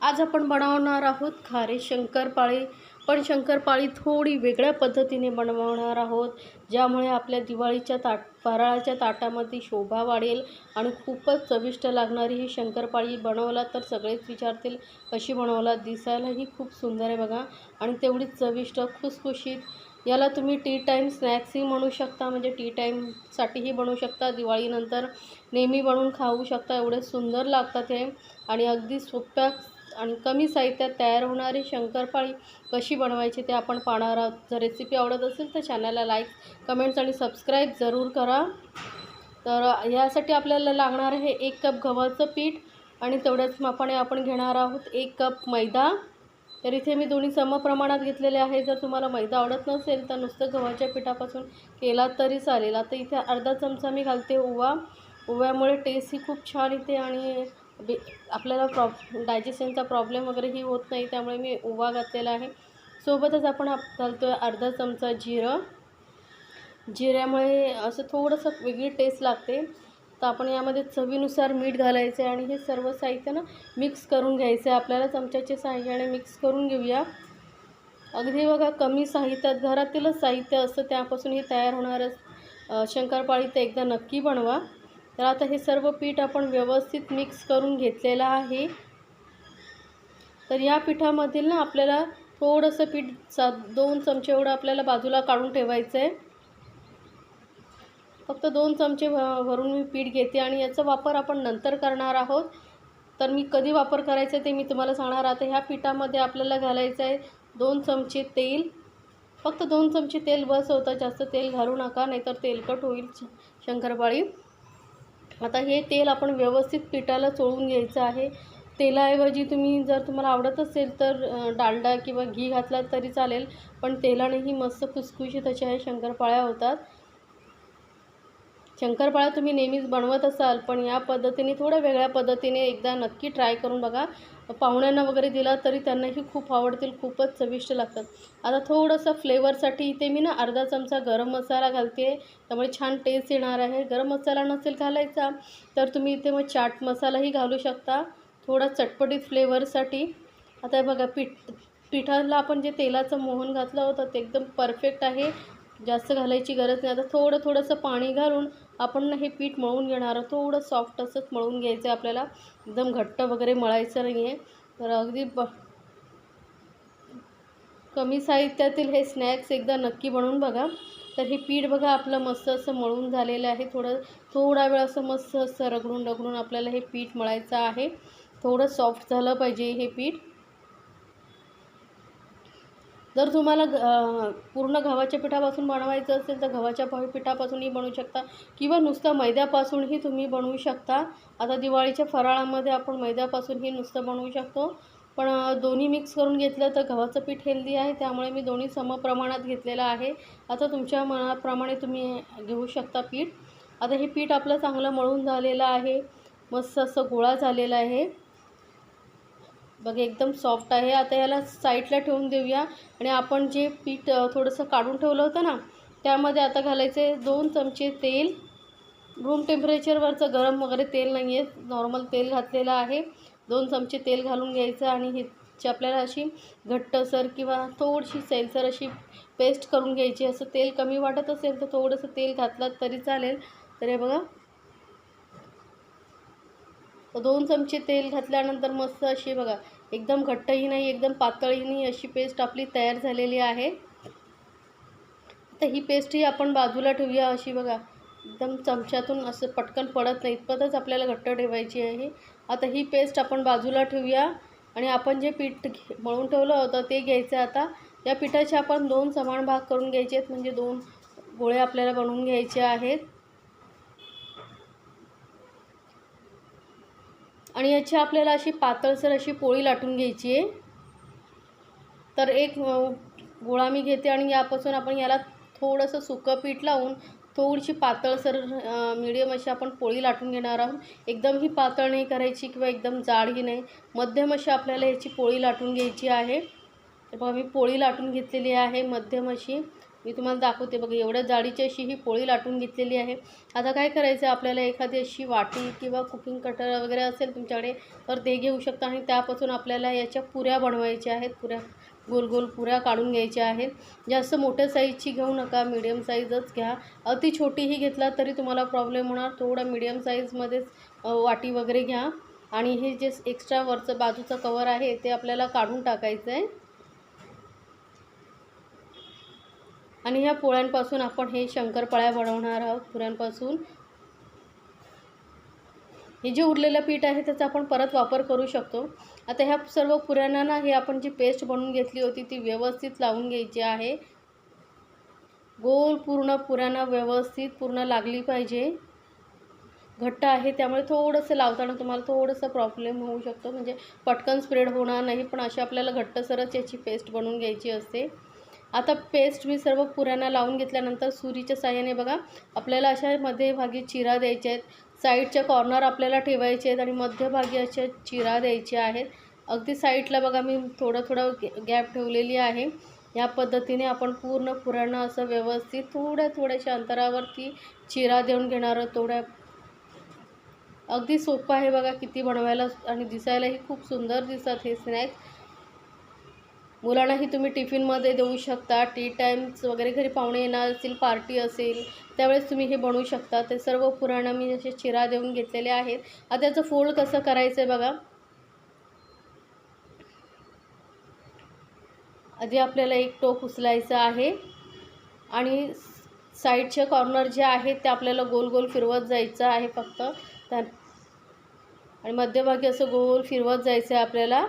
आज आपण बनवणार आहोत खारे शंकरपाळी. पण शंकरपाळी थोडी वेगळ्या पद्धतीने बनवणार आहोत ज्यामुळे आपल्या दिवाळीच्या ताट फराळाच्या ताटामध्ये शोभा वाढेल आणि खूपच चविष्ट लागणारी ही शंकरपाळी बनवला तर सगळेच विचारतील कशी बनवला? दिसायलाही खूप सुंदर आहे बघा आणि तेवढीच चविष्ट खुसखुशीत. याला तुम्ही टी टाईम स्नॅक्सही म्हणू शकता म्हणजे टी टाईमसाठीही बनवू शकता. दिवाळीनंतर नेहमी बनवून खाऊ शकता एवढे सुंदर लागतात हे. आणि अगदी सोप्या आणि कमी साहित्यात तयार होणारी शंकरपाळी कशी बनवायची ते आपण पाहणार आहोत. जर रेसिपी आवडत असेल तर चॅनलला लाईक कमेंट्स आणि सबस्क्राईब जरूर करा. तर यासाठी आपल्याला लागणार आहे एक कप गव्हाचं पीठ आणि तेवढ्याच मापाने आपण घेणार आहोत एक कप मैदा. तर इथे मी दोन्ही समप्रमाणात घेतलेले आहे. जर तुम्हाला मैदा आवडत नसेल तर नुसतं गव्हाच्या पिठापासून केला तरी चालेल. आता इथे अर्धा चमचा मी घालते ओवा. ओव्यामुळे टेस्टही खूप छान येते आणि बे आपल्याला प्रॉब डायजेशनचा प्रॉब्लेम वगैरेही होत नाही त्यामुळे मी ओवा घातलेला आहे. सोबतच आपण आप घालतो आहे अर्धा चमचा जिरं. जिऱ्यामुळे असं थोडंसं वेगळी टेस्ट लागते. तर आपण यामध्ये चवीनुसार मीठ घालायचं आहे आणि हे सर्व साहित्य ना मिक्स करून घ्यायचं आहे. आपल्याला चमच्याच्या साहाय्याने मिक्स करून घेऊया. अगदी बघा कमी साहित्यात घरातीलच साहित्य असतं त्यापासून हे तयार होणारं शंकरपाळी तर एकदा नक्की बनवा. तर आता हे सर्व पीठ आपण व्यवस्थित मिक्स करून घेतलेलं आहे. तर या पिठामधील ना आपल्याला थोडंसं पीठ चा दोन चमचे एवढं आपल्याला बाजूला काढून ठेवायचं आहे फक्त दोन चमचे भरून मी पीठ घेते आणि याचा वापर आपण नंतर करणार आहोत. तर मी कधी वापर करायचा आहे ते मी तुम्हाला सांगणार. आता ह्या पिठामध्ये आपल्याला घालायचं आहे दोन चमचे तेल. फक्त दोन चमचे तेल बस होतं. जास्त तेल घालू नका नाहीतर तेलकट होईल शंकरपाळी. आता हे तेल आपण व्यवस्थित पिठाला चोळून घ्यायचं आहे. तेलाऐवजी तुम्ही जर तुम्हाला आवडत असेल तर डालडा किंवा घी घातला तरी चालेल पण तेलानेही मस्त खुसखुशीत अशा ह्या शंकरपाळ्या होतात. शंकरपाळा तुम्ही नेहमीच बनवत असाल पण या पद्धतीने थोड्या वेगळ्या पद्धतीने एकदा नक्की ट्राय करून बघा. पाहुण्यांना वगैरे दिला तरी त्यांनाही खूप आवडतील खूपच चविष्ट लागतात. आता थोडंसं फ्लेवरसाठी इथे मी ना अर्धा चमचा गरम मसाला घालते त्यामुळे छान टेस्ट येणार आहे. गरम मसाला नसेल घालायचा तर तुम्ही इथे मग चाट मसालाही घालू शकता. थोडा चटपटीत फ्लेवरसाठी आता बघा पीठ पिठाला आपण जे तेलाचं मोहन घातलं होतं ते एकदम परफेक्ट आहे. जास्त घालायची गरज नाही. आता थोडं थोडंसं पाणी घालून आपण हे पीठ मळून घेणार आहोत. थोडं सॉफ्ट असंच मळून घ्यायचं आहे आपल्याला. एकदम घट्ट वगैरे मळायचं नाही आहे तर अगदी ब कमी साहित्यातील हे स्नॅक्स एकदा नक्की बनवून बघा. तर हे पीठ बघा आपलं मस्त असं मळून झालेलं आहे. थोडं थोडा वेळ असं मस्त असं रगडून रगडून आपल्याला हे पीठ मळायचं आहे. थोडं सॉफ्ट झालं पाहिजे हे पीठ. जर तुम्हाला पूर्ण गव्हाच्या पिठापासून बनवायचं असेल तर गव्हाच्या पिठापासूनही बनवू शकता. किंवा नुसतं मैद्यापासूनही तुम्ही बनवू शकता. आता दिवाळीच्या फराळामध्ये आपण मैद्यापासूनही नुसतं बनवू शकतो. पण दोन्ही मिक्स करून घेतलं तर गव्हाचं पीठ हेल्दी आहे. त्यामुळे मी दोन्ही समप्रमाणात घेतलेलं आहे. आता तुमच्या मनाप्रमाणे तुम्ही घेऊ शकता पीठ. आता हे पीठ आपलं चांगलं मळून झालेलं आहे. मस्त असं गोळा झालेला आहे. बघ एकदम सॉफ्ट आहे. आता याला साईडला ठेवून देऊया. आणि आपण जे पीठ थोडंसं काढून ठेवलं होतं ना त्यामध्ये आता घालायचे दोन चमचे तेल. रूम टेम्परेचरवरचं गरम वगैरे तेल नाही आहे नॉर्मल तेल घातलेलं आहे. दोन चमचे तेल घालून घ्यायचं आणि ह्याची आपल्याला अशी घट्टसर किंवा थोडीशी सैलसर अशी पेस्ट करून घ्यायची असं तेल कमी वाटत असेल तर थोडंसं तेल घातलं तरी चालेल. तर हे बघा दोन चमचे तेल घातल्यानंतर मस्त अशी बघा एकदम घट्टही नाही एकदम पातळही नाही अशी पेस्ट आपली तयार झालेली आहे. तर ही पेस्टही आपण बाजूला ठेवूया अशी बघा एकदम चमच्यातून असं पटकन पडत नाही इतपतच आपल्याला घट्ट ठेवायची आहे. आता ही पेस्ट आपण बाजूला ठेवूया आणि आपण जे पीठ मळून ठेवलं होतं ते घ्यायचं आता. या पिठाचे आपण दोन समान भाग करून घ्यायचे आहेत म्हणजे दोन गोळे आपल्याला बनवून घ्यायचे आहेत. आणि याची आपल्याला अशी पातळसर अशी पोळी लाटून घ्यायची आहे. तर एक गोळा मी घेते आणि यापासून आपण याला थोडंसं सुकं पीठ लावून थोडीशी पातळसर मिडियम अशी आपण पोळी लाटून घेणार आहोत. एकदम ही पातळ नाही करायची किंवा एकदम जाडही नाही. मध्यम अशी आपल्याला याची पोळी लाटून घ्यायची आहे. तर बघा मी पोळी लाटून घेतलेली आहे मध्यम अशी. मी तुम्हाला दाखवते बघा एवढ्या जाडीची अशी ही पोळी लाटून घेतलेली आहे. आता काय करायचं आहे आपल्याला एखादी अशी वाटी किंवा कुकिंग कटर वगैरे असेल तुमच्याकडे तर ते घेऊ शकता आणि त्यापासून आपल्याला याच्या पुऱ्या बनवायच्या आहेत पुऱ्या गोल गोल पुऱ्या काढून घ्यायच्या आहेत. जास्त मोठ्या साईजची घेऊ नका मीडियम साईजच घ्या. अति छोटीही घेतला तरी तुम्हाला प्रॉब्लेम होणार थोडा मीडियम साईजमध्येच वाटी वगैरे घ्या. आणि हे जे एक्स्ट्रा वरचं बाजूचं कवर आहे ते आपल्याला काढून टाकायचं आहे आणि ह्या पोळ्यांपासून आपण हे शंकरपाळ्या बनवणार आहोत. पुऱ्यांपासून हे जे उरलेलं पीठ आहे त्याचा आपण परत वापर करू शकतो. आता ह्या सर्व पुऱ्यांना ना हे आपण जी पेस्ट बनवून घेतली होती ती व्यवस्थित लावून घ्यायची आहे. गोल पूर्ण पुऱ्यांना व्यवस्थित पूर्ण लागली पाहिजे. घट्ट आहे त्यामुळे थोडंसं लावताना तुम्हाला थोडंसं प्रॉब्लेम होऊ शकतो. म्हणजे पटकन स्प्रेड होणार नाही पण अशी आपल्याला घट्टसरच याची पेस्ट बनवून घ्यायची असते. आता पेस्ट मी सर्व पुऱ्यांना लावून घेतल्यानंतर सुरीच्या साह्याने बघा आपल्याला अशा मध्यभागी चिरा द्यायच्या आहेत. साईडच्या कॉर्नर आपल्याला ठेवायचे आहेत आणि मध्यभागी अशा चिरा द्यायच्या आहेत. अगदी साईडला बघा मी थोडं थोडं गॅप ठेवलेली आहे. या पद्धतीने आपण पूर्ण पुऱ्यांना असं व्यवस्थित थोड्या थोड्याशा अंतरावरती चिरा देऊन घेणार आहोत थोड्या अगदी सोपं आहे बघा किती बनवायला आणि दिसायलाही खूप सुंदर दिसतात हे स्नॅक्स मुलांनाही तुम्ही टिफिनमध्ये देऊ शकता. टी टाईम्स वगैरे घरी पाहुणे येणार असतील पार्टी असेल त्यावेळेस तुम्ही हे बनवू शकता. ते सर्व पुराणं मी असे चिरा देऊन घेतलेले आहेत. आता त्याचं फोल्ड कसं करायचं आहे बघा. आधी आपल्याला एक टोक उचलायचं आहे आणि साईडचे कॉर्नर जे आहेत ते आपल्याला गोल गोल फिरवत जायचं आहे फक्त. त्या आणि मध्यभागी असं गोल फिरवत जायचं आहे आपल्याला.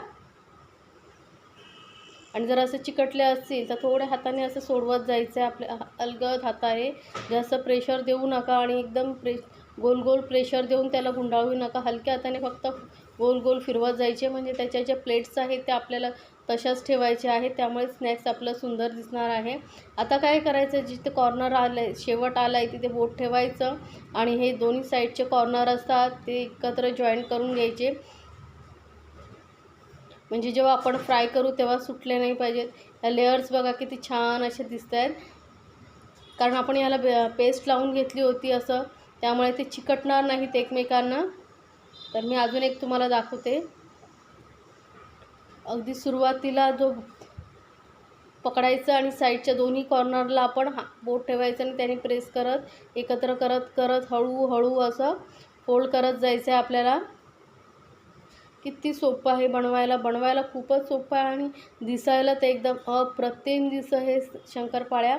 आणि जर असं चिकटले असतील तर थोड्या हाताने असं सोडवत जायचं आहे. आपल्या अलगद हाताने जास्त प्रेशर देऊ नका आणि एकदम प्रे गोल गोल प्रेशर देऊन त्याला गुंडाळू नका. हलक्या हाताने फक्त गोल गोल फिरवत जायचे. म्हणजे त्याच्या ज्या प्लेट्स आहेत त्या आपल्याला तशाच ठेवायच्या आहेत. त्यामुळे स्नॅक्स आपलं सुंदर दिसणार आहे. आता काय करायचं? जिथे कॉर्नर आलं आहे शेवट आला आहे तिथे बोट ठेवायचं. आणि हे दोन्ही साईडचे कॉर्नर असतात ते एकत्र जॉईंट करून घ्यायचे. म्हणजे जेव्हा आपण फ्राय करू तेव्हा सुटले नाही पाहिजेत. ह्या लेअर्स बघा किती छान असे दिसत आहेत कारण आपण याला पेस्ट लावून घेतली होती असं. त्यामुळे ते चिकटणार नाहीत एकमेकांना. तर मी अजून एक तुम्हाला दाखवते. अगदी सुरुवातीला जो पकडायचं आणि साईडच्या दोन्ही कॉर्नरला आपण हा बोट ठेवायचं आणि त्याने प्रेस करत एकत्र करत करत हळूहळू असं फोल्ड करत जायचं आहे आपल्याला. किती सोपं आहे बनवायला. बनवायला खूपच सोपं आहे आणि दिसायला ते एकदम अप्रतिम दिसं हे शंकरपाळ्या.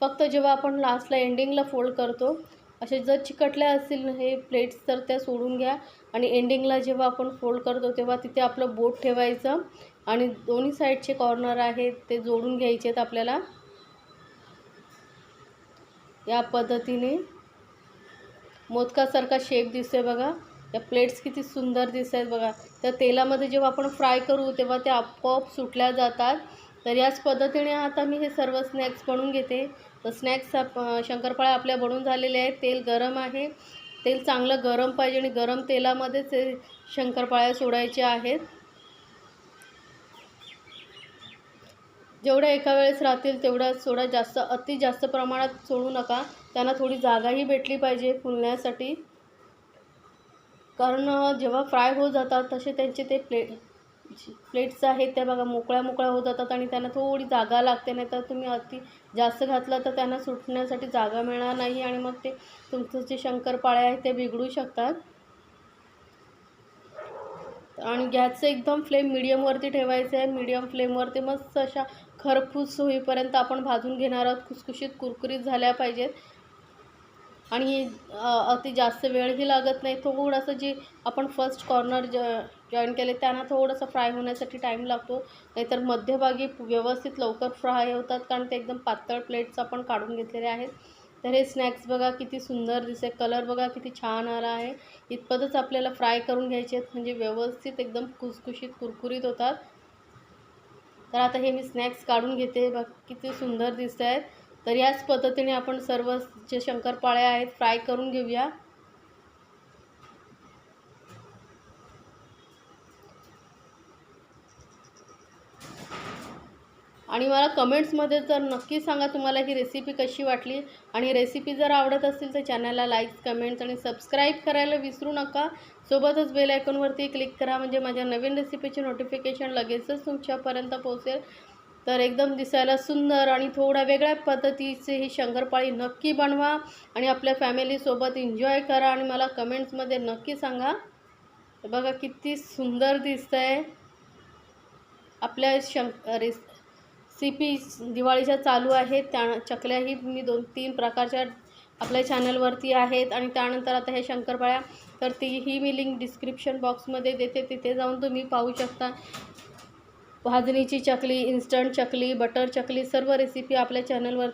फक्त जेव्हा आपण लास्टला एंडिंगला फोल्ड करतो असे जर चिकटल्या असतील हे प्लेट्स तर त्या सोडून घ्या. आणि एंडिंगला जेव्हा आपण फोल्ड करतो तेव्हा तिथे आपलं बोट ठेवायचं. आणि दोन्ही साईडचे कॉर्नर आहेत ते जोडून घ्यायचे आहेत आपल्याला. या पद्धतीने. मोदकासारखा शेप दिसतोय बघा. त्या प्लेट्स किती सुंदर दिसत आहेत बघा. त्या तेलामध्ये जेव्हा आपण फ्राय करू तेव्हा ते आपोआप सुटल्या जातात. तर याच पद्धतीने आता मी हे सर्व स्नॅक्स बनवून घेते. तर स्नॅक्स शंकरपाळ्या आपल्या बनवून झालेले आहेत. तेल गरम आहे. तेल चांगलं गरम पाहिजे आणि गरम तेलामध्येच हे शंकरपाळ्या सोडायच्या आहेत. जेवढ्या एका वेळेस राहतील तेवढ्या सोडा. जास्त अति जास्त प्रमाणात सोडू नका. त्यांना थोडी जागाही भेटली पाहिजे फुलण्यासाठी. कारण जेव्हा फ्राय होत जातात तसे त्यांचे ते प्लेट प्लेट्स आहेत त्या बघा मोकळ्या मोकळ्या होत जातात आणि त्यांना थोडी जागा लागते नाही तर तुम्ही अति जास्त घातलं तर त्यांना सुटण्यासाठी जागा मिळणार नाही आणि मग ते तुमचं जे शंकरपाळे आहेत ते बिघडू शकतात. आणि गॅसचं एकदम फ्लेम मिडियमवरती ठेवायचं आहे. मिडियम फ्लेमवरती मस्त अशा खरपूस होईपर्यंत आपण भाजून घेणार आहोत. खुसखुशीत कुरकुरीत झाल्या पाहिजेत. आणि अति जास्त वेळही लागत नाही. थोडंसं जे आपण फर्स्ट कॉर्नर ज जॉईन केले त्यांना थोडंसं फ्राय होण्यासाठी टाईम लागतो. नाहीतर मध्यभागी व्यवस्थित लवकर फ्राय होतात कारण ते एकदम पातळ प्लेट्स आपण काढून घेतलेले आहेत. तर हे स्नॅक्स बघा किती सुंदर दिसे कलर बघा किती छान आला आहे. इतपतच आपल्याला फ्राय करून घ्यायचे आहेत म्हणजे व्यवस्थित एकदम कुसकुशीत कुरकुरीत होतात. तर आता हे मी स्नॅक्स काढून घेते. बघ किती सुंदर दिसत आहेत तर याच पद्धतीने आपण सर्व जे शंकरपाळ्या आहेत फ्राय करून घेऊया. आणि मला कमेंट्समध्ये तर नक्की सांगा तुम्हाला ही रेसिपी कशी वाटली. आणि रेसिपी जर आवडत असतील तर चॅनलला लाईक कमेंट्स आणि सबस्क्राईब करायला विसरू नका. सोबतच बेल आयकॉनवरती क्लिक करा म्हणजे माझ्या नवीन रेसिपीचे नोटिफिकेशन लगेचच तुमच्यापर्यंत पोहोचेल. तर एकदम दिसायला सुंदर आणि थोड्या वेगळ्या पद्धतीचे ही शंकरपाळी नक्की बनवा आणि आपल्या फॅमिलीसोबत एन्जॉय करा आणि मला कमेंट्समध्ये नक्की सांगा. बघा किती सुंदर दिसतं आहे आपल्या शंक रेसिपी दिवाळीच्या चालू आहेत. त्या चकल्याही मी दोन तीन प्रकारच्या आपल्या चॅनलवरती आहेत आणि त्यानंतर आता हे शंकरपाळ्या तर तीही मी लिंक डिस्क्रिप्शन बॉक्समध्ये देते. तिथे जाऊन तुम्ही पाहू शकता. भाजणीची चकली इन्स्टंट चकली बटर चकली सर्व रेसिपी आपल्या चॅनलवर